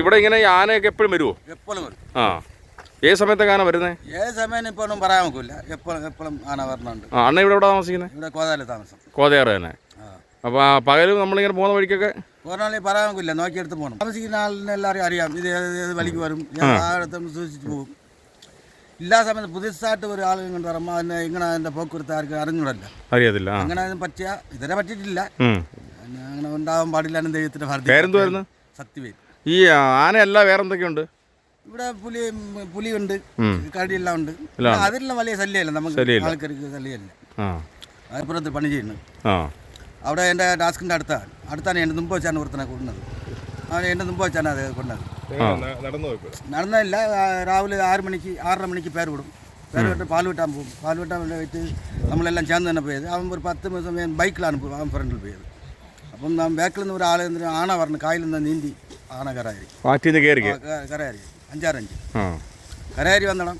ഇവിടെ ഇങ്ങനെ ആനയൊക്കെ എപ്പോഴും വരുമോ എപ്പോഴും വരും. ആ. ഏത് സമയത്തൊക്കെ ആന വരുന്നത് ഏത് സമയം ഇപ്പൊ ഒന്നും പറയാൻ നോക്കില്ല എപ്പോഴും എപ്പോഴും ആന വരണുണ്ട്. ആ അണ്ണ ഇവിടെ എവിടെ താമസിക്കുന്നത് ഇവിടെ കോതാല താമസം. കോതയാറ് തന്നെ. ആ. അപ്പോൾ പകലും നമ്മളിങ്ങനെ പോകുന്ന വഴിക്കൊക്കെ? പോരാളി പറയാൻ നോക്കില്ല നോക്കിയെടുത്ത് പോകണം താമസിക്കുന്ന ആളിനെ എല്ലാവരും അറിയാം. ഇത് ഏത് ഏത് വലിക്ക് വരും? ആടത്തും സൂക്ഷിച്ച് പോകും. എല്ലാ സമയത്ത് പുതുസായിട്ട് ഒരു ആൾ ഇങ്ങോട്ട് പറയുമ്പോൾ അതിനെ ഇങ്ങനെ അതിന്റെ പോക്കുവരത്ത് ആർക്കും അറിഞ്ഞൂടല്ല. അറിയത്തില്ല അങ്ങനെ അതിന് പറ്റിയ ഇതുവരെ പറ്റിയിട്ടില്ല. അങ്ങനെ ഉണ്ടാവാൻ പാടില്ല എന്ന് ദൈവത്തിന്റെ ഭാരതി പേരെന്തുവായിരുന്നു? ഈ ആനയല്ല വേറെ എന്തൊക്കെയുണ്ട്? ഇവിടെ പുലി പുലിയുണ്ട്. കടിയെല്ലാം ഉണ്ട്. അതിലെല്ലാം വലിയ ശല്യമല്ല. നമുക്ക്. ആൾക്കാർക്ക് ശല്യമല്ല. അതിപ്പുറത്ത് പണി ചെയ്യുന്നു. ആ. അവിടെ എന്റെ ടാസ്കിന്റെ അടുത്താണ്. അടുത്താണ് എന്റെ മുമ്പ് വെച്ചാണ് ഒരുത്തനെ കൊണ്ടത് അവൻ എന്റെ മുമ്പ് വെച്ചാണ് അത് കൊണ്ടത് നടന്നില്ല രാവിലെ ആറ് മണിക്ക് ആറര മണിക്ക് പേര് വിടും. പേര് വിട്ട് പാൽ വിട്ടാൻ പോകും. പാൽ വിട്ടാൻ വേണ്ടിയിട്ട് നമ്മളെല്ലാം ചേർന്ന് തന്നെ പോയത്. അവൻ ഒരു പത്ത് ദിവസം ബൈക്കിലാണ് അവൻ ഫ്രണ്ടിൽ പോയത്. അപ്പം നാം ബാക്കിൽ നിന്ന് ഒരാളെ ആണ പറഞ്ഞു കായലിൽ നിന്ന് നീന്തി ആണ കരാരി ആറ്റിൽ നിന്ന് കയറി കരയറി അഞ്ചാറഞ്ച്. ആ. വന്നടം വന്നണം.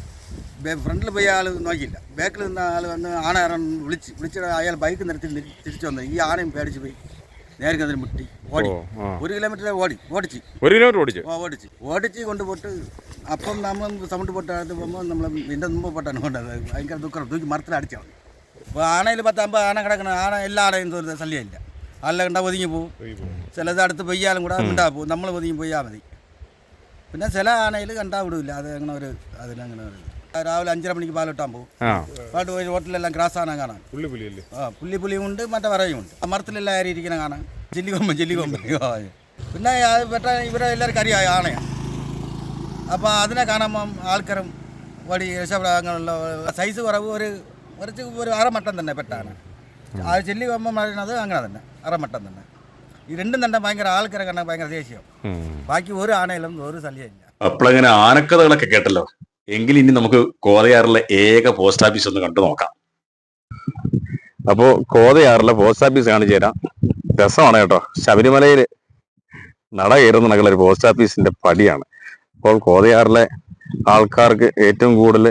ഫ്രണ്ടിൽ പോയ ആൾ നോക്കിയില്ല. ബാക്കിൽ നിന്ന് ആൾ വന്ന് ആണ ഇറങ്ങി വിളിച്ച് വിളിച്ചിട്ട് അയാൾ ബൈക്ക് നിർത്തി തിരിച്ചു വന്നത് ഈ ആണയും പേടിച്ച് പോയി. നേരെ അതിന് മുട്ടി. ഓടി. ഒരു കിലോമീറ്റർ ഓടി. ഓടിച്ച്. ഒരു കിലോമീറ്റർ ഓടിച്ചു? ഓടിച്ച്. ഓടിച്ച് കൊണ്ടുപോയിട്ട് അപ്പം നമ്മൾ സൗണ്ട് പൊട്ട് അടുത്ത് പോകുമ്പോൾ നമ്മൾ എന്റെ മുമ്പ് പൊട്ടാണ് കൊണ്ടത് ഭയങ്കര ദുഃഖം. തൂക്കി മരത്തിൽ അടിച്ചാണ് അപ്പോൾ ആണയിൽ പത്ത് അമ്പത് ആന കിടക്കണം ആന എല്ലാ ആനയും തോന്നുന്ന ശല്യമില്ല കണ്ട കണ്ടാൽ ഒതുങ്ങി പോകും ചിലത് അടുത്ത് പെയ്യാലും കൂടെ ഉണ്ടാ പോകും നമ്മൾ ഒതുങ്ങി പോയാൽ മതി. പിന്നെ ചില ആനയിൽ കണ്ടാ വിടില്ല അത് അങ്ങനെ ഒരു അതിനങ്ങനെ ഒരു രാവിലെ അഞ്ചര മണിക്ക് പാലിട്ടാൻ പോകും പാട്ട് പോയി ഹോട്ടലെല്ലാം ക്രാസ് ആണാൻ കാണാൻ. ആ പുല്ലി പുലിയും ഉണ്ട് മറ്റേ വരയും ഉണ്ട്. ആ മരത്തിലെല്ലാം ആരും ഇരിക്കണ കാണാൻ. ജെല്ലികൊമ്പൻ ആ, പിന്നെ അത് പെട്ട ഇവരെ എല്ലാവർക്കും അറിയാം ആനയാണ് അപ്പോൾ അതിനെ കാണുമ്പം ആൾക്കാരും വടി രക്ഷപ്പെടാൻ അങ്ങനെയുള്ള സൈസ് കുറവ് ഒരു കുറച്ച് ഒരു അരമട്ടം തന്നെ പെട്ടാണ്. ആ ചെല്ലികൊമ്പൻ പറയുന്നത് അങ്ങനെ തന്നെ അറമട്ടം തന്നെ. ഈ രണ്ടും തന്നെ ഭയങ്കര ആൾക്കാരെ കണ്ടാൽ ഭയങ്കര ദേഷ്യം. ബാക്കി ഒരു ആനയിലും ഒരു ശല്യമില്ല അപ്പോഴങ്ങനെ ആനക്കഥകളൊക്കെ കേട്ടല്ലോ? എങ്കിൽ ഇനി നമുക്ക് കോതയാറിലെ ഏക പോസ്റ്റ് ഓഫീസ് ഒന്ന് കണ്ടു നോക്കാം. അപ്പോൾ കോതയാറിലെ പോസ്റ്റ് ഓഫീസ് കാണിച്ചു തരാം. രസമാണ് കേട്ടോ. ശബരിമലയിൽ നട കയറുന്ന നടക്കുന്ന ഒരു പോസ്റ്റ് ഓഫീസിന്റെ പടിയാണ്. അപ്പോൾ കോതയാറിലെ ആൾക്കാർക്ക് ഏറ്റവും കൂടുതൽ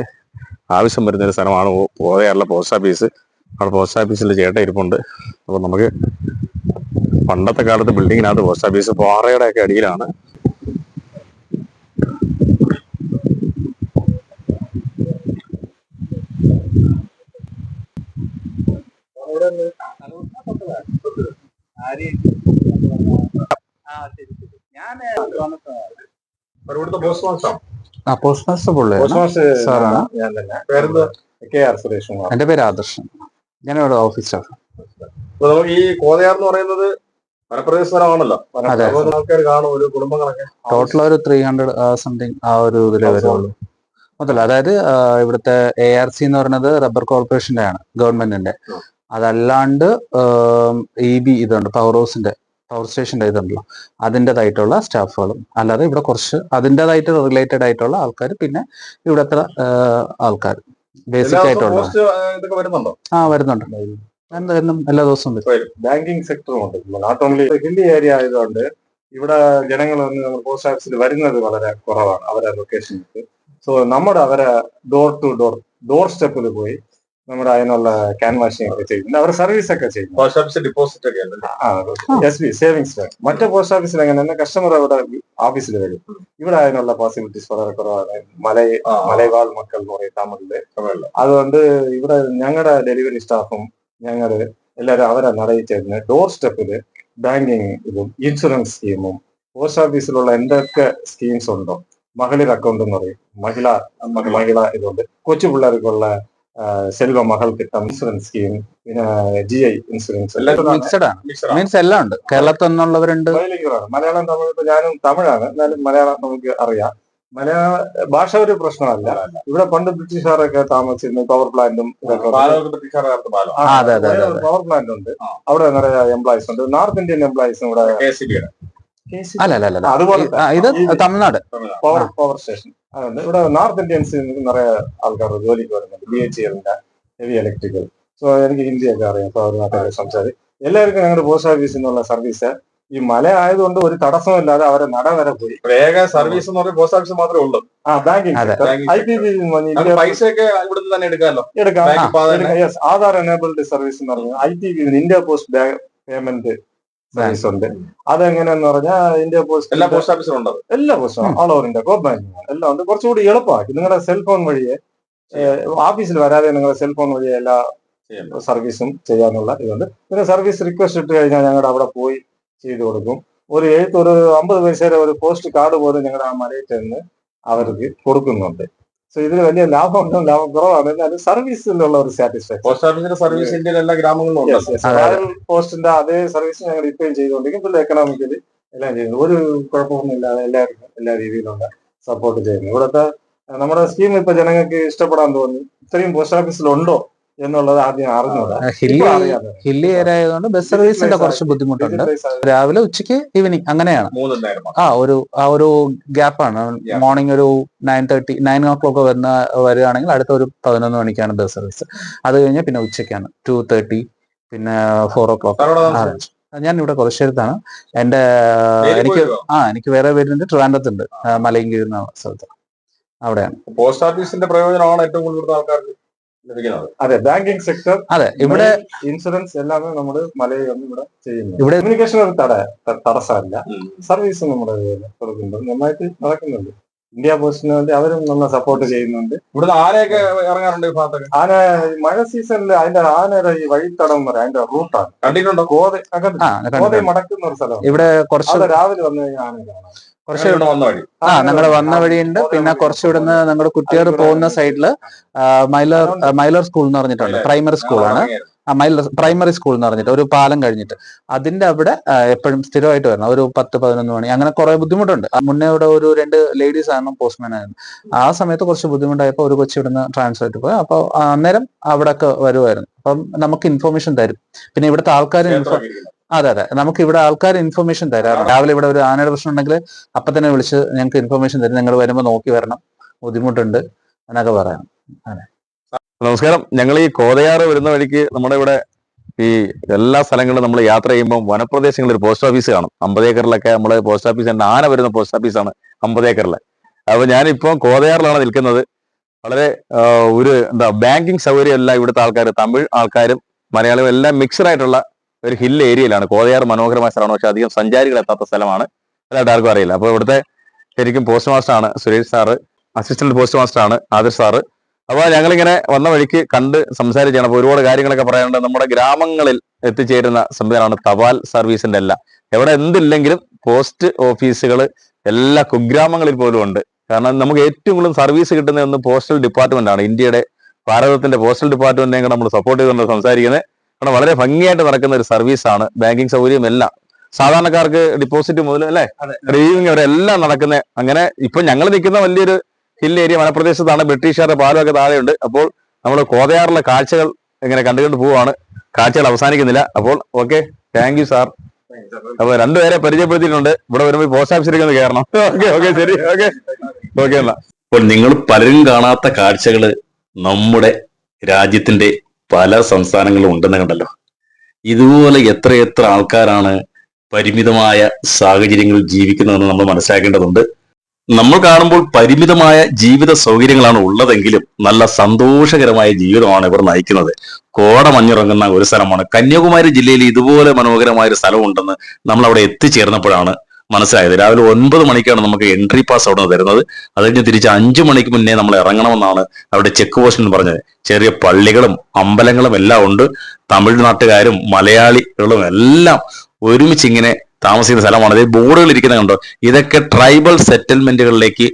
ആവശ്യം വരുന്ന ഒരു സ്ഥലമാണ് കോതയാറിലെ പോസ്റ്റ് ഓഫീസ്. അവിടെ പോസ്റ്റ് ഓഫീസിൽ ചേട്ട ഇരിപ്പുണ്ട്. അപ്പോൾ നമുക്ക് പണ്ടത്തെ കാലത്ത് ബിൽഡിങ്ങിനകത്ത് പോസ്റ്റ് ഓഫീസ് പാറയുടെ ഒക്കെ അടിയിലാണ്. എന്റെ പേര് ആദർശൻ. ഞാനിവിടെ ഓഫീസ് സ്റ്റാഫ് അപ്പൊ നമുക്ക് ഈ കോതയാർ എന്ന് പറയുന്നത് വനപ്രദേശ സ്ഥലമാണല്ലോ വന- അതെ. ആൾക്കാർ കാണും ഒരു കുടുംബങ്ങളൊക്കെ. ടോട്ടൽ ഒരു ത്രീ ഹൺഡ്രഡ് സംതിങ് ആ ഒരു ഇതിലേ വരുള്ളൂ. മൊത്തം അതായത് ആ, ഇവിടുത്തെ എ ആർ സി എന്ന് പറയുന്നത് റബ്ബർ കോർപ്പറേഷന്റെ ആണ് ഗവൺമെന്റിന്റെ. അതല്ലാണ്ട് ഇ ബി ഇതുണ്ട് പവർ ഹൗസിന്റെ പവർ സ്റ്റേഷന്റെ ഇതുണ്ടല്ലോ. അതിന്റെതായിട്ടുള്ള സ്റ്റാഫുകളും അല്ലാതെ ഇവിടെ കുറച്ച് അതിന്റെതായിട്ട് റിലേറ്റഡ് ആയിട്ടുള്ള ആൾക്കാർ പിന്നെ ഇവിടുത്തെ ആൾക്കാർ ബേസിക് ആയിട്ടുള്ള. ആ വരുന്നുണ്ട്? എല്ലാ ദിവസവും വരും. ബാങ്കിങ് സെക്ടറും ഉണ്ട്. നോട്ട് ഓൺലി ഹില്ലി ഏരിയ ആയതുകൊണ്ട് ഇവിടെ ജനങ്ങൾ വന്ന് പോസ്റ്റ് ഓഫീസിൽ വരുന്നത് വളരെ കുറവാണ്. അവരെ ലൊക്കേഷനിൽ സോ നമ്മുടെ അവരെ ഡോർ ടു ഡോർ ഡോർ സ്റ്റെപ്പിൽ പോയി നമ്മുടെ അതിനുള്ള ക്യാൻവാഷിംഗ് ഒക്കെ ചെയ്യുന്നുണ്ട് അവർ സർവീസ് ഒക്കെ ചെയ്യുന്നു പോസ്റ്റ് ഓഫീസ് ഡിപ്പോസിറ്റ് ഒക്കെ എസ് ബി സേവിങ്സ് ബാങ്ക് മറ്റേ പോസ്റ്റ് ഓഫീസിൽ എങ്ങനെ കസ്റ്റമർ അവിടെ ഓഫീസിൽ വരും. ഇവിടെ അതിനുള്ള പോസിബിലിറ്റീസ് വളരെ കുറവാണ്. മലയ മലയാൾ മക്കൾ എന്ന് പറയും തമിഴിൽ. അതുകൊണ്ട് ഇവിടെ ഞങ്ങളുടെ ഡെലിവറി സ്റ്റാഫും ഞങ്ങൾ എല്ലാവരും അവരെ നടയിൽ ചേർന്ന് ഡോർ സ്റ്റെപ്പിൽ ബാങ്കിങ് ഇതും ഇൻഷുറൻസ് സ്കീമും പോസ്റ്റ് ഓഫീസിലുള്ള എന്തൊക്കെ സ്കീംസ് ഉണ്ടോ? മകളിർ അക്കൗണ്ട് എന്ന് പറയും. മഹിള മഹിള ഇതുണ്ട്. കൊച്ചു പിള്ളേർക്കുള്ള സെൽവ മഹൽ കിട്ടാം ഇൻഷുറൻസ് സ്കീം പിന്നെ ജി ഐ ഇൻഷുറൻസ് എല്ലാം മിക്സഡ് ആണ്. മീൻസ് എല്ലാം ഉണ്ട്. കേരളത്തിൽ നിന്നുള്ളവരുണ്ട്. മലയാളം തമിഴ് ഇപ്പൊ ഞാനും തമിഴാണ്. എന്നാലും മലയാളം നമുക്ക് അറിയാം. മലയാള ഭാഷ ഒരു പ്രശ്നമല്ല. ഇവിടെ പണ്ട് ബ്രിട്ടീഷുകാരൊക്കെ താമസിച്ചിരുന്നു. പവർ പ്ലാന്റും. പവർ പ്ലാന്റ് ഉണ്ട്. അവിടെ നിറയെ എംപ്ലോയീസ് ഉണ്ട്. നോർത്ത് ഇന്ത്യൻ എംപ്ലോയീസും ഇവിടെ കെ സി ബിയുടെ അല്ല അല്ല അല്ല, അല്ല. അതുപോലെ ഇത് തമിഴ്നാട്. പവർ പവർ സ്റ്റേഷൻ അതുകൊണ്ട് ഇവിടെ നോർത്ത് ഇന്ത്യൻസ് നിറയെ ആൾക്കാർ ജോലിക്ക് വരുന്നുണ്ട്. ബി എച്ച് എല്ലിന്റെ ഹെവി ഇലക്ട്രിക്കൽ സോ എനിക്ക് ഹിന്ദിയൊക്കെ അറിയാം. സോ അവരുമായിട്ടൊക്കെ സംസാരിക്കും. എല്ലാവർക്കും ഞങ്ങളുടെ പോസ്റ്റ് ഓഫീസിൽ നിന്നുള്ള സർവീസ് ഈ മല ആയതുകൊണ്ട് ഒരു തടസ്സമില്ലാതെ അവരെ നട വരെ പോയി. വേഗ സർവീസ് എന്ന് പറഞ്ഞാൽ പോസ്റ്റ് ഓഫീസ് മാത്രമേ ഉള്ളൂ. ആ ബാങ്കിങ് ഐ പി ബി നമുക്ക് പൈസയൊക്കെ ഇവിടുന്ന് തന്നെ എടുക്കാമല്ലോ? എടുക്കാം. ആധാർ എനേബിൾഡ് സർവീസ് എന്ന് പറഞ്ഞാൽ I T B India post payment service ഉണ്ട് അതെങ്ങനെയെന്ന് പറഞ്ഞാൽ ഇന്ത്യ പോസ്റ്റ് എല്ലാ പോസ്റ്റ് ഓഫീസിലും ഉണ്ട് എല്ലാ പോസ്റ്റും all over India go banking എല്ലാം ഉണ്ട്. കുറച്ചുകൂടി എളുപ്പമാക്കി. നിങ്ങളുടെ സെൽഫോൺ വഴിയെ ഓഫീസിൽ വരാതെ നിങ്ങളുടെ സെൽഫോൺ വഴിയെ എല്ലാ സർവീസും ചെയ്യാനുള്ള ഇതുണ്ട്. പിന്നെ സർവീസ് റിക്വസ്റ്റ് ഇട്ട് കഴിഞ്ഞാൽ ഞങ്ങളുടെ അവിടെ പോയി ചെയ്തു കൊടുക്കും. ഒരു എഴുത്ത് ഒരു അമ്പത് പൈസയുടെ ഒരു പോസ്റ്റ് കാർഡ് പോലും ഞങ്ങളുടെ ആ മലയിൽ ചെന്ന് അവർക്ക് കൊടുക്കുന്നുണ്ട്. സോ ഇതിന് വലിയ ലാഭം ഉണ്ടോ ലാഭം കുറവാണ്. എന്നാലും സർവീസിലുള്ള ഒരു സാറ്റിസ്ഫാക്ഷൻ പോസ്റ്റ് ഓഫീസിന്റെ സർവീസ് ഇന്ത്യയിലെ എല്ലാ ഗ്രാമങ്ങളിലും പോസ്റ്റിന്റെ അതേ സർവീസ് ഞങ്ങൾ ഇപ്പോഴും ചെയ്തുകൊണ്ടിരിക്കും. ഫുൾ എക്കണോമിക്കലി എല്ലാം ചെയ്യുന്നു. ഒരു കുഴപ്പമൊന്നും ഇല്ലാതെ എല്ലാവർക്കും എല്ലാ രീതിയിലുള്ള സപ്പോർട്ട് ചെയ്യുന്നു. ഇവിടുത്തെ നമ്മുടെ സ്കീം ഇപ്പൊ ജനങ്ങൾക്ക് ഇഷ്ടപ്പെടാൻ തോന്നി. ഇത്രയും പോസ്റ്റ് ഓഫീസിലുണ്ടോ എന്നുള്ളത് ആദ്യം അറിഞ്ഞോളൂ ഹില്ലി ഏരിയ ആയതുകൊണ്ട് ബസ് സർവീസിന്റെ കുറച്ച് ബുദ്ധിമുട്ടുണ്ട്. രാവിലെ ഉച്ചയ്ക്ക് ഈവനിങ് അങ്ങനെയാണ്. ആ ഒരു ആ ഒരു ഗ്യാപ്പാണ്. മോർണിംഗ് ഒരു nine thirty nine o'clock വരുന്ന വരികയാണെങ്കിൽ അടുത്ത ഒരു പതിനൊന്ന് മണിക്കാണ് ബസ് സർവീസ്. അത് കഴിഞ്ഞാൽ പിന്നെ ഉച്ചയ്ക്കാണ്. ടു തേർട്ടി പിന്നെ ഫോർ ഓ ക്ലോക്ക്? ഞാൻ ഇവിടെ കുറശ്ശേരത്താണ് എന്റെ എനിക്ക് ആ എനിക്ക് വേറെ പേരുണ്ട്. ട്രിവാൻഡ്രത്തുണ്ട്. മലയും കീഴുന്ന സ്ഥലത്ത്. അവിടെയാണ്. പോസ്റ്റ് ഓഫീസിന്റെ പ്രയോജനമാണ് ഏറ്റവും കൂടുതൽ ആൾക്കാർക്ക്. അതെ ബാങ്കിങ് സെക്ടർ അതെ ഇവിടെ ഇൻഷുറൻസ് എല്ലാം നമ്മൾ മലയിൽ വന്ന് ഇവിടെ ചെയ്യുന്നു ഇവിടെ കമ്മ്യൂണിക്കേഷൻ ഒരു തട തടസ്സമല്ല. സർവീസ് നമ്മുടെ കൊടുക്കുന്നുണ്ട്. നന്നായിട്ട് നടക്കുന്നുണ്ട്. ഇന്ത്യ പോസ്റ്റിന് വേണ്ടി അവരും നല്ല സപ്പോർട്ട് ചെയ്യുന്നുണ്ട്. ഇവിടുന്ന് ആനയൊക്കെ ഇറങ്ങാറുണ്ട് ഭാഗത്തൊക്കെ? ആന മഴ സീസണിൽ അതിന്റെ ആനയുടെ ഈ വഴിത്തടം എന്ന് പറയാം അതിന്റെ റൂട്ടാണ് കണ്ടിട്ടുണ്ടോ? കോതെ അകത്ത് ആ മടക്കുന്ന ഒരു സ്ഥലം ഇവിടെ കുറച്ച് രാവിലെ വന്നു കഴിഞ്ഞാൽ ആന കാണാം. ആ ഞങ്ങളുടെ വന്ന വഴിയുണ്ട്. പിന്നെ കുറച്ചുകൂടെ ഞങ്ങളുടെ കുറ്റിയാർ പോകുന്ന സൈഡിൽ മൈലർ മൈലർ സ്കൂൾ എന്ന് പറഞ്ഞിട്ടുണ്ട്. പ്രൈമറി സ്കൂളാണ്. പ്രൈമറി സ്കൂൾ എന്ന് പറഞ്ഞിട്ട് ഒരു പാലം കഴിഞ്ഞിട്ട്. അതിന്റെ അവിടെ എപ്പോഴും സ്ഥിരമായിട്ട് വരണം. ഒരു പത്ത് പതിനൊന്ന് മണി. അങ്ങനെ കുറെ ബുദ്ധിമുട്ടുണ്ട്. മുന്നേ ഇവിടെ ഒരു രണ്ട് ലേഡീസ് ആണ് പോസ്റ്റ്മാൻ ആയിരുന്നു. ആ സമയത്ത് കുറച്ച് ബുദ്ധിമുട്ടായപ്പോൾ ഒരു കൊച്ചി ഇവിടുന്ന് ട്രാൻസ്ഫർ ആയിട്ട് പോയി. അപ്പോൾ അന്നേരം അവിടെ ഒക്കെ വരുമായിരുന്നു അപ്പം നമുക്ക് ഇൻഫർമേഷൻ തരും. പിന്നെ ഇവിടുത്തെ ആൾക്കാർ അതെ അതെ. നമുക്ക് ഇവിടെ ആൾക്കാർ ഇൻഫർമേഷൻ തരാറുണ്ട്. രാവിലെ ഇവിടെ ഒരു ആനയുടെ പ്രശ്നം ഉണ്ടെങ്കിൽ അപ്പൊ തന്നെ വിളിച്ച് ഞങ്ങൾക്ക് ഇൻഫർമേഷൻ തരും. നിങ്ങൾ വരുമ്പോൾ നോക്കി വരണം. ബുദ്ധിമുട്ടുണ്ട്. എന്നൊക്കെ പറയാം. നമസ്കാരം. ഞങ്ങൾ ഈ കോതയാറ് വരുന്ന വഴിക്ക് നമ്മുടെ ഇവിടെ ഈ എല്ലാ സ്ഥലങ്ങളിലും നമ്മൾ യാത്ര ചെയ്യുമ്പോൾ വനപ്രദേശങ്ങളിൽ ഒരു പോസ്റ്റ് ഓഫീസ് കാണും. അമ്പത് ഏക്കറിലൊക്കെ നമ്മൾ പോസ്റ്റ് ഓഫീസ് ഉണ്ട്. ആന വരുന്ന പോസ്റ്റ് ഓഫീസാണ് അമ്പത് ഏക്കറിലെ. അപ്പൊ ഞാനിപ്പോ കോതയാറിലാണ് നിൽക്കുന്നത്. വളരെ ഒരു എന്താ ബാങ്കിങ് സൗകര്യം എല്ലാം ഇവിടുത്തെ ആൾക്കാർ തമിഴ് ആൾക്കാരും മലയാളികളും എല്ലാം മിക്സഡ് ആയിട്ടുള്ള ഒരു ഹിൽ ഏരിയയിലാണ്. കോതയാർ മനോഹരമായ സ്ഥലമാണ്. പക്ഷെ അധികം സഞ്ചാരികൾ എത്താത്ത സ്ഥലമാണ്. അതായിട്ട് ആർക്കും അറിയില്ല. അപ്പൊ ഇവിടുത്തെ ശരിക്കും പോസ്റ്റ് മാസ്റ്റർ ആണ് Suresh sir. Assistant post master ആണ് ആദിർ സാറ്. അപ്പൊ ഞങ്ങളിങ്ങനെ വന്ന വഴിക്ക് കണ്ട് സംസാരിച്ചാണ്. അപ്പൊ ഒരുപാട് കാര്യങ്ങളൊക്കെ പറയാനുണ്ട്. നമ്മുടെ ഗ്രാമങ്ങളിൽ എത്തിച്ചേരുന്ന സംവിധാനമാണ് തപാൽ സർവീസിന്റെ എല്ലാം എവിടെ എന്തില്ലെങ്കിലും പോസ്റ്റ് ഓഫീസുകൾ എല്ലാ കുഗ്രാമങ്ങളിൽ പോലും ഉണ്ട്. കാരണം നമുക്ക് ഏറ്റവും കൂടുതൽ സർവീസ് കിട്ടുന്ന ഒന്ന് പോസ്റ്റൽ ഡിപ്പാർട്ട്മെന്റ് ആണ്. ഇന്ത്യയുടെ ഭാരതത്തിന്റെ പോസ്റ്റൽ ഡിപ്പാർട്ട്മെന്റിനെ നമ്മൾ സപ്പോർട്ട് ചെയ്തുകൊണ്ട് സംസാരിക്കുന്നത് കാരണം വളരെ ഭംഗിയായിട്ട് നടക്കുന്ന ഒരു സർവീസാണ് ബാങ്കിങ് സൗകര്യം എല്ലാം. സാധാരണക്കാർക്ക് ഡിപ്പോസിറ്റ് മുതൽ അല്ലെ? ഡ്രൈവിംഗ് വരെ എല്ലാം നടക്കുന്ന. അങ്ങനെ ഇപ്പൊ ഞങ്ങൾ നിൽക്കുന്ന വലിയൊരു ഹിൽ ഏരിയ വനപ്രദേശത്താണ്. ബ്രിട്ടീഷുകാരുടെ പാലമൊക്കെ താഴെയുണ്ട്. അപ്പോൾ നമ്മൾ കോതയാറിലെ കാഴ്ചകൾ ഇങ്ങനെ കണ്ടുകൊണ്ട് പോവാണ് കാഴ്ചകൾ അവസാനിക്കുന്നില്ല. അപ്പോൾ ഓക്കെ താങ്ക് യു സാർ അപ്പൊ രണ്ടുപേരെ പരിചയപ്പെടുത്തിയിട്ടുണ്ട്. ഇവിടെ വരുമ്പോൾ പോസ്റ്റ് ഓഫീസിലേക്ക് ഒന്ന് കയറണം ഓക്കെ ഓക്കെ ശരി ഓക്കെ ഓക്കെ എന്നാ. അപ്പോൾ നിങ്ങൾ പലരും കാണാത്ത കാഴ്ചകൾ നമ്മുടെ രാജ്യത്തിന്റെ പല സംസ്ഥാനങ്ങളും ഉണ്ടെന്ന് കണ്ടല്ലോ. ഇതുപോലെ എത്രയെത്ര ആൾക്കാരാണ് പരിമിതമായ സാഹചര്യങ്ങളിൽ ജീവിക്കുന്നതെന്ന് നമ്മൾ മനസ്സിലാക്കേണ്ടതുണ്ട്. നമ്മൾ കാണുമ്പോൾ പരിമിതമായ ജീവിത സൗകര്യങ്ങളാണ് ഉള്ളതെങ്കിലും നല്ല സന്തോഷകരമായ ജീവിതമാണ് ഇവർ നയിക്കുന്നത്. കോട മഞ്ഞുറങ്ങുന്ന ഒരു സ്ഥലമാണ്. കന്യാകുമാരി ജില്ലയിൽ ഇതുപോലെ മനോഹരമായ ഒരു സ്ഥലമുണ്ടെന്ന് നമ്മൾ അവിടെ എത്തിച്ചേർന്നപ്പോഴാണ് മനസ്സിലായത്. രാവിലെ ഒൻപത് മണിക്കാണ് നമുക്ക് എൻട്രി പാസ് അവിടെ നിന്ന് തരുന്നത്. അത് കഴിഞ്ഞ് തിരിച്ച് അഞ്ചു മണിക്ക് മുന്നേ നമ്മൾ ഇറങ്ങണമെന്നാണ് അവിടെ ചെക്ക് പോസ്റ്റ് എന്ന് പറഞ്ഞത്. ചെറിയ പള്ളികളും അമ്പലങ്ങളും എല്ലാം ഉണ്ട്. തമിഴ്നാട്ടുകാരും മലയാളികളും എല്ലാം ഒരുമിച്ച് ഇങ്ങനെ താമസിക്കുന്ന സ്ഥലമാണ്. ഇത് ബോർഡുകൾ ഇരിക്കുന്ന കണ്ടോ? ഇതൊക്കെ ട്രൈബൽ സെറ്റിൽമെന്റുകളിലേക്ക്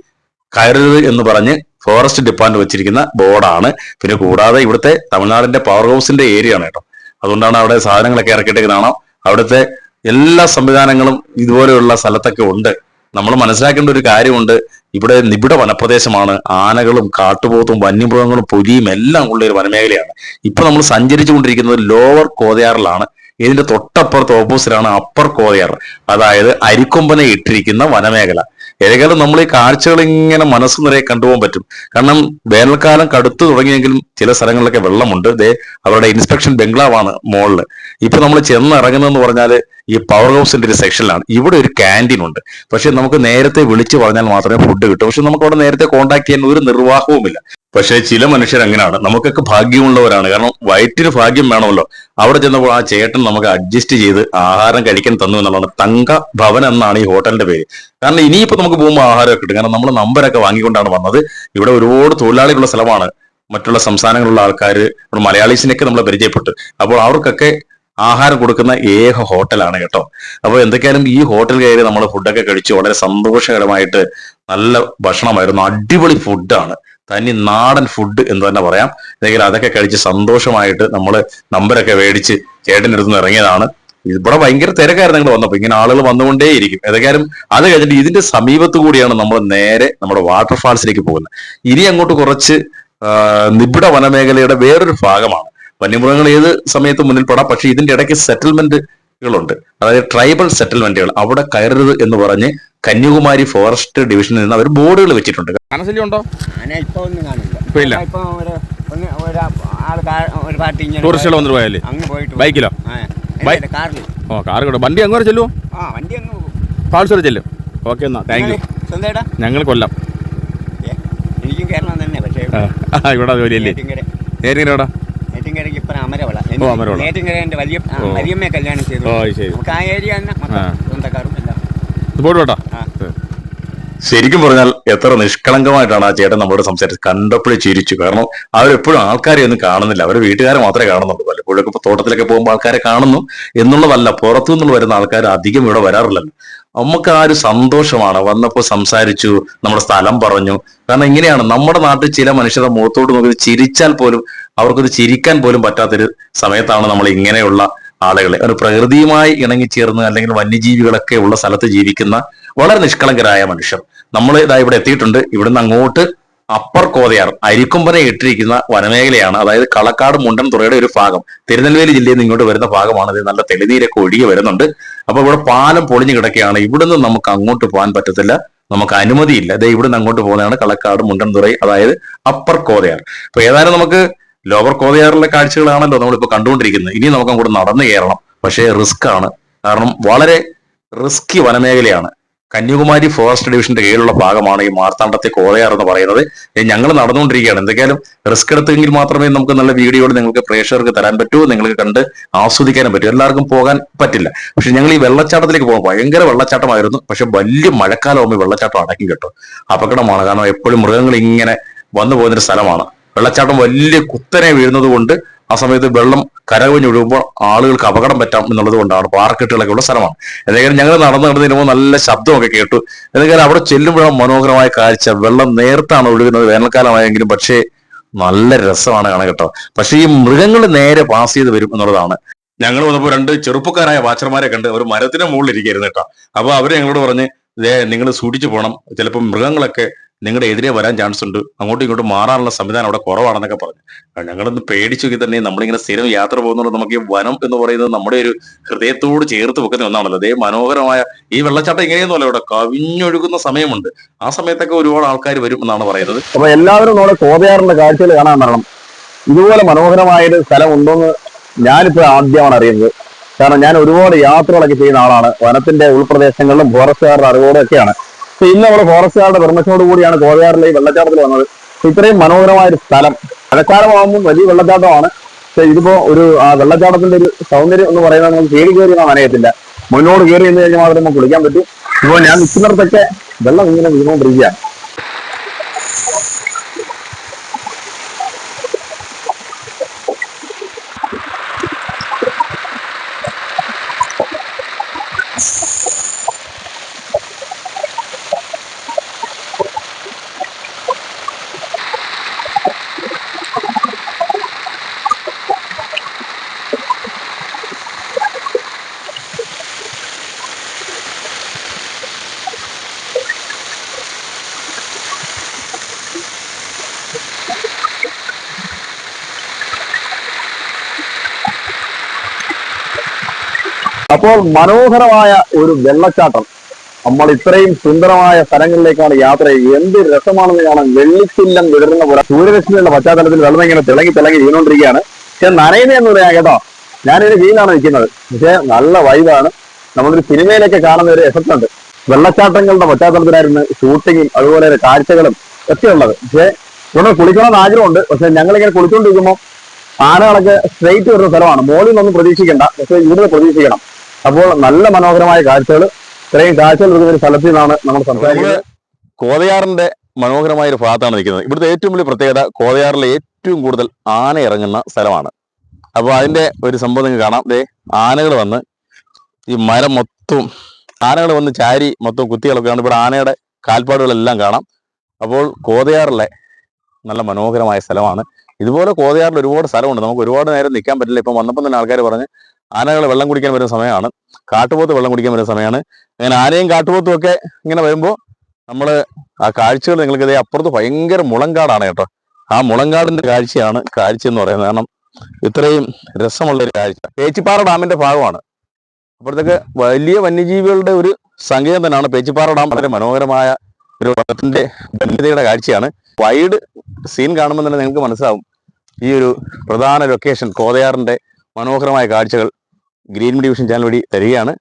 കയറരുത് എന്ന് പറഞ്ഞ് ഫോറസ്റ്റ് ഡിപ്പാർട്ട്മെന്റ് വെച്ചിരിക്കുന്ന ബോർഡാണ്. പിന്നെ കൂടാതെ ഇവിടുത്തെ തമിഴ്നാടിന്റെ പവർ ഹൗസിന്റെ ഏരിയ ആണ് കേട്ടോ. അതുകൊണ്ടാണ് അവിടെ സാധനങ്ങളൊക്കെ ഇറക്കിയിട്ടേക്ക് കാണാം. അവിടുത്തെ എല്ലാ സംവിധാനങ്ങളും ഇതുപോലെയുള്ള സ്ഥലത്തൊക്കെ ഉണ്ട്. നമ്മൾ മനസ്സിലാക്കേണ്ട ഒരു കാര്യമുണ്ട്. ഇവിടെ നിബിഡ വനപ്രദേശമാണ്. ആനകളും കാട്ടുപോത്തും വന്യമൃഗങ്ങളും പുലിയും എല്ലാം ഉള്ള ഒരു വനമേഖലയാണ്. ഇപ്പൊ നമ്മൾ സഞ്ചരിച്ചുകൊണ്ടിരിക്കുന്നത് ലോവർ കോതയാറിലാണ്. ഇതിന്റെ തൊട്ടപ്പുറത്ത് ഓപ്പോസിറ്റാണ് അപ്പർ കോതയാർ. അതായത് അരിക്കൊമ്പനെ ഇട്ടിരിക്കുന്ന വനമേഖല. ഏതായാലും നമ്മൾ ഈ കാഴ്ചകൾ ഇങ്ങനെ മനസ്സ് നിറയെ കണ്ടുപോകാൻ പറ്റും. കാരണം വേനൽക്കാലം കടുത്തു തുടങ്ങിയെങ്കിലും ചില സ്ഥലങ്ങളിലൊക്കെ വെള്ളമുണ്ട്. ദേ അവരുടെ ഇൻസ്പെക്ഷൻ ബംഗ്ലാവാണ് മോളിൽ ഇപ്പൊ നമ്മൾ ചെന്ന് ഇറങ്ങുന്നതെന്ന് പറഞ്ഞാൽ ഈ പവർ ഹൗസിന്റെ ഒരു സെക്ഷനിലാണ് ഇവിടെ ഒരു ക്യാന്റീൻ ഉണ്ട്. പക്ഷെ നമുക്ക് നേരത്തെ വിളിച്ചു പറഞ്ഞാൽ മാത്രമേ ഫുഡ് കിട്ടൂ. പക്ഷെ നമുക്ക് അവിടെ നേരത്തെ കോൺടാക്ട് ചെയ്യാൻ ഒരു നിർവാഹവുമില്ല. പക്ഷേ ചില മനുഷ്യർ അങ്ങനെയാണ്. നമുക്കൊക്കെ ഭാഗ്യമുള്ളവരാണ്. കാരണം വയറ്റിന് ഭാഗ്യം വേണമല്ലോ. അവിടെ ചെന്നപ്പോൾ ആ ചേട്ടൻ നമുക്ക് അഡ്ജസ്റ്റ് ചെയ്ത് ആഹാരം കഴിക്കാൻ തന്നു എന്നുള്ളതാണ്. തങ്ക ഭവൻ എന്നാണ് ഈ ഹോട്ടലിന്റെ പേര്. കാരണം ഇനിയിപ്പോ നമുക്ക് പോകുമ്പോൾ ആഹാരം കിട്ടും. കാരണം നമ്മൾ നമ്പരൊക്കെ വാങ്ങിക്കൊണ്ടാണ് വന്നത്. ഇവിടെ ഒരുപാട് തൊഴിലാളികളുള്ള സ്ഥലമാണ്. മറ്റുള്ള സംസ്ഥാനങ്ങളിലുള്ള ആൾക്കാർ മലയാളീസിനെയൊക്കെ നമ്മൾ പരിചയപ്പെട്ടു. അപ്പോൾ അവർക്കൊക്കെ ആഹാരം കൊടുക്കുന്ന ഏക ഹോട്ടലാണ് കേട്ടോ. അപ്പോൾ എന്തൊക്കെയാലും ഈ ഹോട്ടൽ കയറി നമ്മൾ ഫുഡൊക്കെ കഴിച്ച് വളരെ സന്തോഷകരമായിട്ട് നല്ല ഭക്ഷണമായിരുന്നു. അടിപൊളി ഫുഡാണ് തനി നാടൻ ഫുഡ് എന്ന് തന്നെ പറയാം. അല്ലെങ്കിൽ അതൊക്കെ കഴിച്ച് സന്തോഷമായിട്ട് നമ്മൾ നമ്പരൊക്കെ മേടിച്ച് ചേട്ടന്റെ അടുത്ത് നിന്ന് ഇറങ്ങിയതാണ്. ഇവിടെ ഭയങ്കര തിരക്കായിരുന്നു നിങ്ങൾ വന്നപ്പോൾ ഇങ്ങനെ ആളുകൾ വന്നുകൊണ്ടേയിരിക്കും. ഏതൊക്കെയാലും അത് കഴിഞ്ഞിട്ട് ഇതിന്റെ സമീപത്ത് കൂടിയാണ് നമ്മൾ നേരെ നമ്മുടെ വാട്ടർഫാൾസിലേക്ക് പോകുന്നത്. ഇനി അങ്ങോട്ട് കുറച്ച് നിബിഡ വനമേഖലയുടെ വേറൊരു ഭാഗമാണ്. വന്യമൃഗങ്ങൾ ഏത് സമയത്ത് മുന്നിൽ പെടാം. പക്ഷെ ഇതിന്റെ ഇടയ്ക്ക് സെറ്റിൽമെന്റുകളുണ്ട് അതായത് ട്രൈബൽ സെറ്റിൽമെന്റുകൾ അവിടെ കയറരുത് എന്ന് പറഞ്ഞ് കന്യാകുമാരി ഫോറസ്റ്റ് ഡിവിഷനിൽ നിന്ന് അവർ ബോർഡുകൾ വെച്ചിട്ടുണ്ട്. ആനശല്യം ഉണ്ടോ? ആന ഒന്നും കാണില്ല. ഇപ്പൊ ഇല്ല. ഇപ്പൊ ഒരു ഒരു ആൾ ഒരു പാർട്ടി ഇങ്ങനെ ടൂറിസ്റ്റുകൾ വന്നിട്ട് പോയാൽ? അങ്ങ് പോയിട്ട് ബൈക്കിലോ? ഓ കാർ കൂടെ വണ്ടി അങ്ങ് വരെ ചെല്ലുമോ ഫാൾസ് വരെ ചെല്ലും. ഓക്കെ എന്നാ. താങ്ക് യു ഞങ്ങൾ കൊല്ലം. എനിക്കും കേരളം തന്നെ പക്ഷേ ആ ഇവിടെ ജോലിയല്ലേ നേരിങ്ങനെ ഇവിടെ നേറ്റിങ്കരയ്ക്ക് ഇപ്പം അമരവള. ഓ, അമരവള. എന്റെ വലിയ ആ, ഓ. വലിയമ്മയെ കല്യാണം ചെയ്തു. ഓ ശരി. നമുക്ക് ആ ഏരിയ തന്നെ മൊത്തം സ്വന്തക്കാരും എല്ലാം. പോയിട്ട് കേട്ടോ ആ. ശരിക്കും പറഞ്ഞാൽ എത്ര നിഷ്കളങ്കമായിട്ടാണ് ആ ചേട്ടൻ നമ്മളോട് സംസാരിച്ചത്. കണ്ടപ്പോഴേ ചിരിച്ചു. കാരണം അവരെപ്പോഴും ആൾക്കാരെ ഒന്നും കാണുന്നില്ല. അവർ വീട്ടുകാരെ മാത്രമേ കാണുന്നുള്ളൂ. പലപ്പോഴും ഇപ്പൊ തോട്ടത്തിലൊക്കെ പോകുമ്പോൾ ആൾക്കാരെ കാണുന്നു. എന്നുള്ളതല്ല പുറത്തു നിന്നുള്ള വരുന്ന ആൾക്കാർ അധികം ഇവിടെ വരാറില്ലല്ലോ. നമുക്ക് ആ ഒരു സന്തോഷമാണ്. വന്നപ്പോൾ സംസാരിച്ചു നമ്മുടെ സ്ഥലം പറഞ്ഞു. കാരണം ഇങ്ങനെയാണ് നമ്മുടെ നാട്ടിൽ ചില മനുഷ്യരുടെ മുഖത്തോട്ട് നോക്കി ചിരിച്ചാൽ പോലും അവർക്കത് ചിരിക്കാൻ പോലും പറ്റാത്തൊരു സമയത്താണ് നമ്മൾ ഇങ്ങനെയുള്ള ആളുകളെ ഒരു പ്രകൃതിയുമായി ഇണങ്ങിച്ചേർന്ന് അല്ലെങ്കിൽ വന്യജീവികളൊക്കെ ഉള്ള സ്ഥലത്ത് ജീവിക്കുന്ന വളരെ നിഷ്കളങ്കരായ മനുഷ്യർ. നമ്മൾ ഇതാ ഇവിടെ എത്തിയിട്ടുണ്ട്. ഇവിടുന്ന് അങ്ങോട്ട് അപ്പർ കോതയാർ അരിക്കൊമ്പനെ ഇട്ടിരിക്കുന്ന വനമേഖലയാണ്. അതായത് കളക്കാട് മുണ്ടൻ തുറയുടെ ഒരു ഭാഗം. തിരുനെൽവേലി ജില്ലയിൽ നിന്ന് ഇങ്ങോട്ട് വരുന്ന ഭാഗമാണ്. ഇത് നല്ല തെളിനീരൊക്കെ ഒഴുകി വരുന്നുണ്ട്. അപ്പൊ ഇവിടെ പാലം പൊളിഞ്ഞു കിടക്കുകയാണ്. ഇവിടുന്ന് നമുക്ക് അങ്ങോട്ട് പോകാൻ പറ്റത്തില്ല. നമുക്ക് അനുമതിയില്ല. അതെ ഇവിടുന്ന് അങ്ങോട്ട് പോകുന്നതാണ് കളക്കാട് മുണ്ടൻ തുറൈ അതായത് അപ്പർ കോതയാർ. അപ്പൊ ഏതായാലും നമുക്ക് ലോവർ കോതയാറിലെ കാഴ്ചകളാണല്ലോ നമ്മളിപ്പോ കണ്ടുകൊണ്ടിരിക്കുന്നത്. ഇനി നമുക്ക് അങ്ങോട്ട് നടന്നു കയറണം. പക്ഷേ റിസ്ക് ആണ്. കാരണം വളരെ റിസ്കി വനമേഖലയാണ്. കന്യാകുമാരി ഫോറസ്റ്റ് ഡിവിഷന്റെ കീഴിലുള്ള ഭാഗമാണ് ഈ മാർത്താണ്ഡത്തെ കോതയാർ എന്ന് പറയുന്നത്. ഞങ്ങൾ നടന്നുകൊണ്ടിരിക്കുകയാണ്. എന്തൊക്കെയാലും റിസ്ക് എടുത്തെങ്കിൽ മാത്രമേ നമുക്ക് നല്ല വീഡിയോ നിങ്ങൾക്ക് പ്രേക്ഷകർക്ക് തരാൻ പറ്റൂ. നിങ്ങൾക്ക് കണ്ട് ആസ്വദിക്കാനും പറ്റൂ. എല്ലാവർക്കും പോകാൻ പറ്റില്ല. പക്ഷെ ഞങ്ങൾ ഈ വെള്ളച്ചാട്ടത്തിലേക്ക് പോകാൻ ഭയങ്കര വെള്ളച്ചാട്ടമായിരുന്നു. പക്ഷെ വലിയ മഴക്കാലമാകുമ്പോൾ വെള്ളച്ചാട്ടം അടക്കി കിട്ടും. അപകടമാണ്. കാരണം എപ്പോഴും മൃഗങ്ങൾ ഇങ്ങനെ വന്നു പോകുന്നൊരു സ്ഥലമാണ്. വെള്ളച്ചാട്ടം വലിയ കുത്തനെ വീഴുന്നത് കൊണ്ട് ആ സമയത്ത് വെള്ളം കരകവിഞ്ഞൊഴുകുമ്പോൾ ആളുകൾക്ക് അപകടം പറ്റാം എന്നുള്ളത് കൊണ്ടാണ് പാറക്കെട്ടുകളൊക്കെ ഉള്ള സ്ഥലമാണ്. എന്തെങ്കിലും ഞങ്ങൾ നടന്നു നടന്നു വരുമ്പോൾ നല്ല ശബ്ദമൊക്കെ കേട്ടു. എന്തെങ്കിലും അവിടെ ചെല്ലുമ്പോഴും മനോഹരമായ കാഴ്ച. വെള്ളം നേർത്താണ് ഒഴുകുന്നത് വേനൽക്കാലമായെങ്കിലും പക്ഷേ നല്ല രസമാണ് കാണാൻ കേട്ടോ. പക്ഷേ ഈ മൃഗങ്ങൾ നേരെ പാസ് ചെയ്ത് വരും എന്നുള്ളതാണ്. ഞങ്ങൾ വന്നപ്പോൾ രണ്ട് ചെറുപ്പക്കാരായ വാച്ചർമാരെ കണ്ട് അവർ മരത്തിന്റെ മുകളിൽ ഇരിക്കുകയായിരുന്നു കേട്ടോ. അപ്പൊ അവർ ഞങ്ങളോട് പറഞ്ഞ് നിങ്ങൾ സൂക്ഷിച്ചു പോകണം ചിലപ്പോൾ മൃഗങ്ങളൊക്കെ നിങ്ങളുടെ എതിരെ വരാൻ ചാൻസ് ഉണ്ട്. അങ്ങോട്ടും ഇങ്ങോട്ടും മാറാനുള്ള സംവിധാനം അവിടെ കുറവാണെന്നൊക്കെ പറഞ്ഞു. ഞങ്ങളൊന്ന് പേടിച്ചൊക്കെ തന്നെ നമ്മളിങ്ങനെ സ്ഥിരം യാത്ര പോകുന്നുണ്ട് നമുക്ക് ഈ വനം എന്ന് പറയുന്നത് നമ്മുടെ ഒരു ഹൃദയത്തോട് ചേർത്ത് വെക്കുന്ന ഒന്നാണല്ലോ. അതേ മനോഹരമായ ഈ വെള്ളച്ചാട്ടം ഇങ്ങനെയൊന്നുമല്ല ഇവിടെ. കവിഞ്ഞൊഴുകുന്ന സമയമുണ്ട്. ആ സമയത്തൊക്കെ ഒരുപാട് ആൾക്കാർ വരും എന്നാണ് പറയുന്നത്. അപ്പൊ എല്ലാവരും നമ്മുടെ കോതയാറിന്റെ കാഴ്ചയിൽ കാണാൻ വരണം. ഇതുപോലെ മനോഹരമായ ഒരു സ്ഥലം ഉണ്ടോന്ന് ഞാനിപ്പോ ആദ്യമാണ് അറിയുന്നത്. കാരണം ഞാൻ ഒരുപാട് യാത്രകളൊക്കെ ചെയ്യുന്ന ആളാണ്. വനത്തിന്റെ ഉൾപ്രദേശങ്ങളിലും ഫോറസ്റ്റുകാരുടെ അറിവോടും ഒക്കെയാണ് അപ്പൊ ഇന്ന് നമ്മുടെ ഫോറസ്റ്റുകാരുടെ പെർമിഷനോട് കൂടിയാണ് ഗോവയാറിലെ ഈ വെള്ളച്ചാട്ടത്തിൽ വന്നത്. ഇത്രയും മനോഹരമായ ഒരു സ്ഥലം. മഴക്കാലമാകുമ്പോൾ വലിയ വെള്ളച്ചാട്ടമാണ്. പക്ഷെ ഇതിപ്പോ ഒരു വെള്ളച്ചാട്ടത്തിന്റെ ഒരു സൗന്ദര്യം എന്ന് പറയുന്നത് നമുക്ക് കയറി കയറി നനയത്തില്ല മുന്നോട്ട് കയറി എന്ന് കഴിഞ്ഞാൽ മാത്രമേ നമുക്ക് കുളിക്കാൻ പറ്റൂ. ഇപ്പോൾ ഞാൻ നിൽക്കുന്നിടത്തൊക്കെ വെള്ളം ഇങ്ങനെ വീണുകൊണ്ടിരിക്കുകയാണ്. അപ്പോൾ മനോഹരമായ ഒരു വെള്ളച്ചാട്ടം. നമ്മൾ ഇത്രയും സുന്ദരമായ സ്ഥലങ്ങളിലേക്കാണ് യാത്ര ചെയ്യുക. എന്ത് രസമാണെന്ന് കാണാൻ വെള്ളിച്ചില്ലം വിടരുന്ന പോലെ സൂര്യരശ്മിയുള്ള പശ്ചാത്തലത്തിൽ വെള്ളം ഇങ്ങനെ തിളങ്ങി തിളങ്ങി വീണുകൊണ്ടിരിക്കുകയാണ്. പക്ഷെ നനയുന്നതെന്ന് പറയാം കേട്ടോ ഞാനൊരു കീഴിലാണ് നിൽക്കുന്നത്. പക്ഷെ നല്ല വൈബാണ് നമ്മളൊരു സിനിമയിലൊക്കെ കാണുന്ന ഒരു എഫക്റ്റ് ഉണ്ട്. വെള്ളച്ചാട്ടങ്ങളുടെ പശ്ചാത്തലത്തിലായിരുന്നു ഷൂട്ടിങ്ങും അതുപോലെ തന്നെ കാഴ്ചകളും ഒക്കെ ഉള്ളത്. പക്ഷേ ഇവിടെ കുളിക്കണമെന്ന് ആഗ്രഹമുണ്ട്. പക്ഷെ ഞങ്ങളിങ്ങനെ കുളിച്ചുകൊണ്ടിരിക്കുമ്പോൾ ആനകളൊക്കെ സ്ട്രെയിറ്റ് വരുന്ന സ്ഥലമാണ്. മോളിൽ നിന്നൊന്നും പ്രതീക്ഷിക്കേണ്ട. പക്ഷെ ഇവിടെ പ്രതീക്ഷിക്കണം. അപ്പോൾ നല്ല മനോഹരമായ കാഴ്ചകൾ ഇത്രയും കാഴ്ചകൾ ഒരു സ്ഥലത്തിൽ നിന്നാണ് നമ്മൾ സംസാരിക്കുന്നത്. കോതയാറിന്റെ മനോഹരമായ ഒരു ഭാഗത്താണ് നിൽക്കുന്നത്. ഇവിടുത്തെ ഏറ്റവും വലിയ പ്രത്യേകത കോതയാറിലെ ഏറ്റവും കൂടുതൽ ആന ഇറങ്ങുന്ന സ്ഥലമാണ്. അപ്പോൾ അതിന്റെ ഒരു സംഭവം നിങ്ങൾക്ക് കാണാം. ദേ ആനകൾ വന്ന് ഈ മരം മൊത്തം ആനകൾ വന്ന് ചാരി മൊത്തം കുത്തികളൊക്കെയാണ് ഇവിടെ ആനയുടെ കാൽപ്പാടുകളെല്ലാം കാണാം. അപ്പോൾ കോതയാറിലെ നല്ല മനോഹരമായ സ്ഥലമാണ്. ഇതുപോലെ കോതയാറിൽ ഒരുപാട് സ്ഥലമുണ്ട്. നമുക്ക് ഒരുപാട് നേരം നിൽക്കാൻ പറ്റില്ല. ഇപ്പം വന്നപ്പോൾ തന്നെ ആൾക്കാർ പറഞ്ഞ് ആനകൾ വെള്ളം കുടിക്കാൻ വരുന്ന സമയമാണ്. കാട്ടുപോത്ത് വെള്ളം കുടിക്കാൻ വരുന്ന സമയമാണ്. അങ്ങനെ ആനയും കാട്ടുപോത്തും ഒക്കെ ഇങ്ങനെ വരുമ്പോൾ നമ്മൾ ആ കാഴ്ചകൾ നിങ്ങൾക്ക് ഇതേ അപ്പുറത്ത് ഭയങ്കര മുളങ്കാടാണ് കേട്ടോ. ആ മുളങ്കാടിന്റെ കാഴ്ചയാണ് കാഴ്ച എന്ന് പറയുന്നത്. കാരണം ഇത്രയും രസമുള്ള ഒരു കാഴ്ച. പേച്ചിപ്പാറ ഡാമിന്റെ ഭാഗമാണ്. അപ്പോഴത്തേക്ക് വലിയ വന്യജീവികളുടെ ഒരു സങ്കേതം തന്നെയാണ് പേച്ചിപ്പാറ ഡാം. വളരെ മനോഹരമായ ഒരു വനത്തിന്റെ വന്യതയുടെ കാഴ്ചയാണ്. വൈഡ് സീൻ കാണുമ്പോൾ തന്നെ നിങ്ങൾക്ക് മനസ്സിലാവും. ഈ ഒരു പ്രധാന ലൊക്കേഷൻ കോതയാറിന്റെ മനോഹരമായ കാഴ്ചകൾ. ഗ്രീൻ ഡിവിഷൻ ചാനൽ വഴി തരികയാണ്.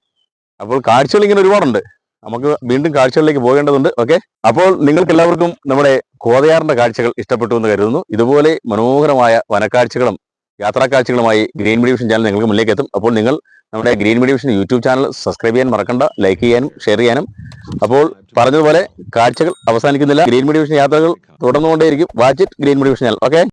അപ്പോൾ കാഴ്ചകൾ ഇങ്ങനെ ഒരുപാടുണ്ട്. നമുക്ക് വീണ്ടും കാഴ്ചകളിലേക്ക് പോകേണ്ടതുണ്ട്. ഓക്കെ? അപ്പോൾ നിങ്ങൾക്ക് എല്ലാവർക്കും നമ്മുടെ കോതയാറിന്റെ കാഴ്ചകൾ ഇഷ്ടപ്പെട്ടു എന്ന് കരുതുന്നു. ഇതുപോലെ മനോഹരമായ വനക്കാഴ്ചകളും യാത്രാ കാഴ്ചകളുമായി ഗ്രീൻ ഡിവിഷൻ ചാനൽ നിങ്ങൾക്ക് മുന്നിലേക്ക് എത്തും. അപ്പോൾ നിങ്ങൾ നമ്മുടെ green division YouTube channel subscribe ചെയ്യാൻ മറക്കണ്ട. ലൈക്ക് ചെയ്യാനും ഷെയർ ചെയ്യാനും. അപ്പോൾ പറഞ്ഞതുപോലെ കാഴ്ചകൾ അവസാനിക്കുന്നില്ല. ഗ്രീൻ ഡിവിഷൻ യാത്രകൾ തുടർന്നുകൊണ്ടേയിരിക്കും. Watch it green division channel. Okay?